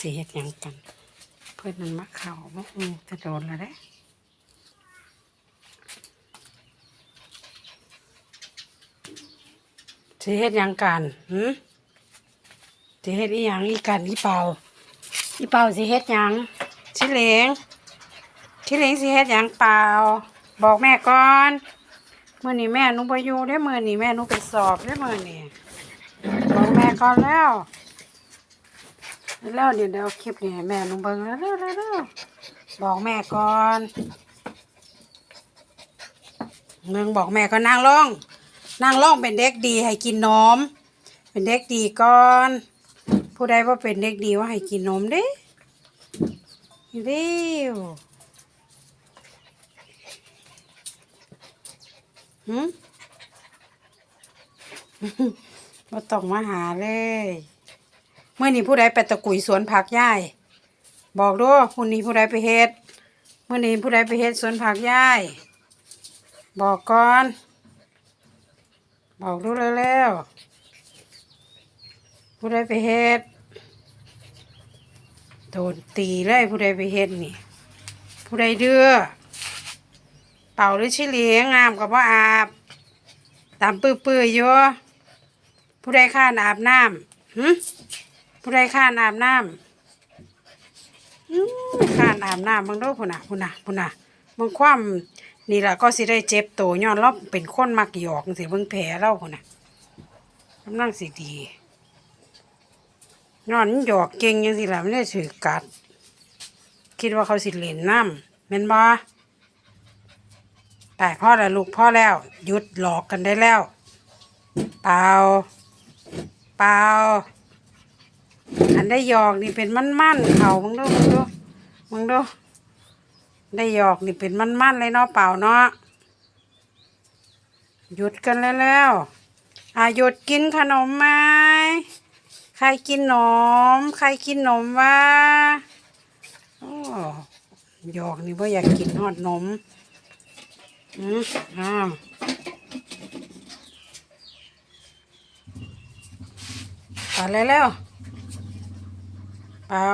สิเฮ็ดหยังกัน เพื่อนมันมาเข่าบ่อจะโดนแล้วเด้สิเฮ็ดหยังกันหืมสิเฮ็ดอีหยังอีกันอีเป่าอีเป่าสิเฮ็ดหยังชิเหลงชิเหลงสิเฮ็ดหยังเปล่า บอกแม่ก่อนมื้อนี้แม่หนูบ่อยู่เด้อมื้อนี้แม่หนูไปสอบเด้อมื้อนี้บอกแม่ก่อนแล้ว แล้วเดี๋ยวเดี๋ยวเอาคลิปนี้ให้แม่หนูเบิ่งแล้วเร็วบอกแม่ก่อนเมืองบอกแม่ก็นั่งลงนั่งลงเป็นเด็กดีให้กินนมเป็นเด็กดีก่อน ผู้ใดว่าเป็นเด็กดีว่าให้กินนมเด้เร็วหืมมาต้องมาหาเลย เมื่อนี้ผู้ใดไปตะกุยสวนผักย่ายบอกด้วยผู้นี้ผู้ใดไปเฮ็ดเมื่อนี้ผู้ใดไปเฮ็ดสวนผักย่ายบอกก่อน บอกดูเร็วๆผู้ใดไปเฮ็ดโดนตีเลยผู้ใดไปเฮ็ดนี่ ผู้ใดเดื้อเป่าหรือชิเลียงงามกับว่าอาบตามปื้อๆอยู่ผู้ใดข้านอาบน้ำหึ ผู้ใดข้านอาบน้ำข้านอาบน้ำบางโดพุ่นน่ะพุ่นน่ะพุ่นน่ะบางความนี่ล่ะก็สิได้เจ็บโตย้อนเราเป็นคนมักหยอกสิเบิ่งแผลเราพุ่นน่ะกำลังสิดีย้อนหยอกเก่งจังสิล่ะไม่ได้ถือกัด คิดว่าเขาสิเล่นน้ำแม่นบ่แต่พ่อแล้วลูกพ่อแล้วหยุดหลอกกันได้แล้ว เปล่า เปล่า อันได้ยอกนี่เป็นมั่นเขามึงดูมึงดูมึงดู ได้ยอกนี่เป็นมั่นเลยเนาะเปล่าเนาะหยุดกันแล้วแล้วอะหยุดกินขนมไหมใครกินนม ใครกินนมวะโอ้หยอกนี่ว่าอยากกินฮอดนมอืมอ้าวไปเลยแล้ว เปล่า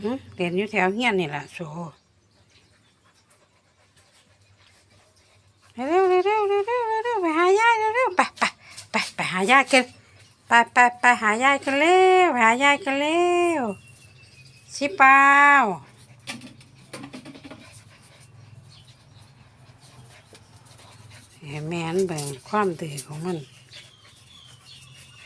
อืมเรียนอยู่แถวเฮียนนี่แหละโซเร็วเร็วเร็วเร็วเร็วไปหายายเร็วเร็วไปไปไปไปหายายกันไปไปไปหายายกันเร็วหายายกันเร็วชิเปล่าเห็นแม่นเบิ่งความตื่นของมัน